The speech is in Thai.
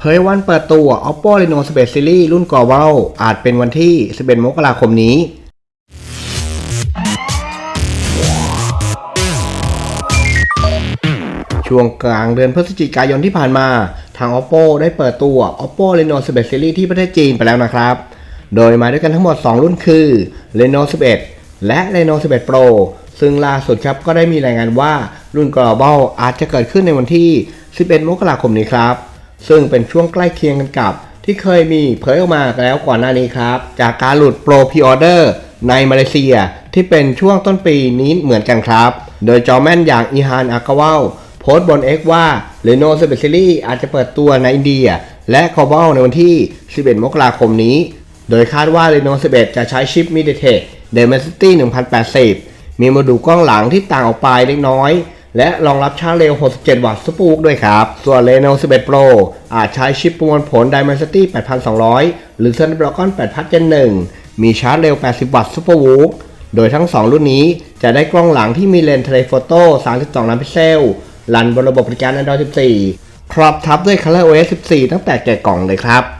เผยวันเปิดตัว Oppo Reno 11 Series รุ่น Global อาจเป็นวันที่ 11 มกราคมนี้ ช่วงกลางเดือนพฤศจิกายนที่ผ่านมา ทาง Oppo ได้เปิดตัว Oppo Reno 11 Series ที่ประเทศจีนไปแล้วนะครับ โดยมาด้วยกันทั้งหมด 2 รุ่นคือ Reno 11 และ Reno 11 Pro ซึ่งล่าสุดครับก็ได้มีรายงานว่ารุ่น Global อาจจะเกิดขึ้นในวันที่ 11 มกราคมนี้ครับ ซึ่งเป็นช่วงใกล้เคียงกันกับ ที่เคยมีเผยออกมาแล้วก่อนหน้านี้ครับ จากการหลุด Pro Pre-order ในมาเลเซียที่เป็นช่วงต้นปีนี้เหมือนกันครับ โดยจอแม่นอย่างอีฮานอากาวาโพสต์บน X ว่า Reno 11 Series อาจจะเปิดตัวในอินเดีย และ Global ในวันที่ 11 มกราคมนี้ โดยคาดว่า Reno 11 จะใช้ชิป MediaTek Dimensity 1080 มีโมดูลกล้องหลังที่ต่างออกไปเล็กน้อย และรองรับชาร์จเร็ว 67 วัตต์ซูเปอร์วูกด้วยครับ ส่วน Reno 11 Pro อาจใช้ชิปประมวลผล Dimensity 8200 หรือ Snapdragon 8 Gen 1 มีชาร์จเร็ว 80 วัตต์ซูเปอร์วูกโดยทั้ง 2 รุ่นนี้จะได้กล้องหลังที่มีเลนส์เทเลโฟโต้ 32 ล้านพิกเซล รันบนระบบบริการ Android 14 ครอบทับด้วย ColorOS 14 ตั้งแต่แกะกล่องเลยครับ